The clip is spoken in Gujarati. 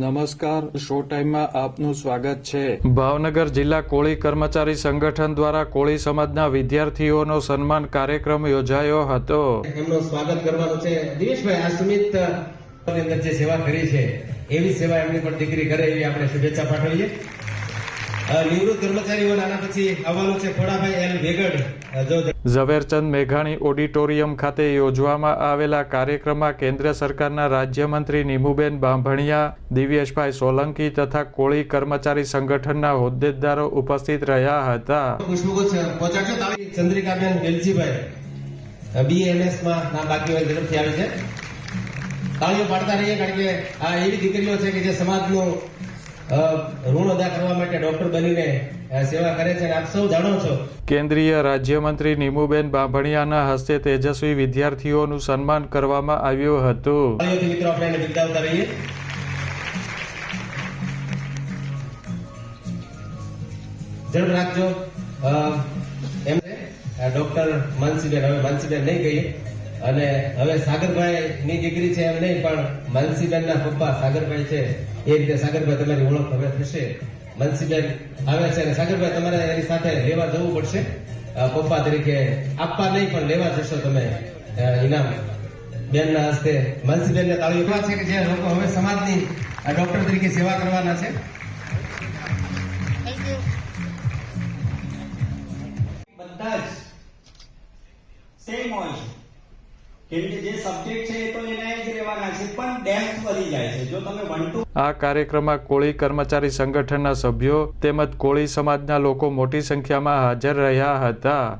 નમસ્કાર શો ટાઈમમાં આપનું સ્વાગત છે. ભાવનગર જિલ્લા કોળી કર્મચારી સંગઠન દ્વારા કોળી સમાજના વિદ્યાર્થીઓનો સન્માન કાર્યક્રમ યોજાયો હતો. એમનું સ્વાગત કરવાનું છે. દિનેશભાઈ આ સુમિત અંદર જે સેવા કરી છે એવી સેવા એમની પણ દીકરી કરે એવી આપણે શુભેચ્છા પાઠવીએ. નિવૃત્ત કર્મચારીઓ આના પછી આવવાનું છે ખોડાભાઈ એલ વેગડ ઝવેરચંદ મેઘાણી ઓડિટોરિયમ ખાતે યોજવામાં આવેલા કાર્યક્રમમાં કેન્દ્ર સરકારના રાજ્યમંત્રી નીમુબેન બાંભણિયા દિવ્યેશભાઈ સોલંકી તથા કોળી કર્મચારી સંગઠનના હોદ્દેદારો ઉપસ્થિત રહ્યા હતા. ચંદ્રિકાબેન વેલજીભાઈ બીએમએસમાં નામ બાકી હોય ઝડપથી આવી છે. તાળીઓ પાડતા રહીએ કારણ કે આ એવી દીકરીઓ છે કે જે સમાજનું ઋણ અદા કરવા માટે ડોક્ટર બનીને સેવા કરે છે આપ સૌ જાણો છો. કેન્દ્રીય રાજ્યમંત્રી નીમુબેન બાંભણિયાના હસ્તે તેજસ્વી વિદ્યાર્થીઓનું સન્માન કરવામાં આવ્યું હતું. મિત્રો આપણે એને રહીએ જળ રાખજો. અ, એમ છે, આ ડોક્ટર માનસીબેન હવે માનસીબેન નહીં ગઈ અને હવે સાગરભાઈ ની દીકરી છે એમ નહીં પણ માનસીબેન ના પપ્પા સાગરભાઈ છે. એ રીતે સાગરભાઈ તમારી ઓળખ હવે થશે. માનસીબેન આવે છે અને સાગરભાઈ તમારે એની સાથે લેવા જવું પડશે. પપ્પા તરીકે આપવા નહીં પણ લેવા જશો તમે. ઇનામ. બેનના હસ્તે બંસીબેનને તાળી એવા છે કે જે લોકો હવે સમાજની આ ડોક્ટર તરીકે સેવા કરવાના છે. બધા જ સેમ હોય છે. કેમ કે જે સબ્જેક્ટ છે એ તો એના આ કાર્યક્રમમાં કોળી કર્મચારી સંગઠનના સભ્યો તેમજ કોળી સમાજના લોકો મોટી સંખ્યામાં હાજર રહ્યા હતા.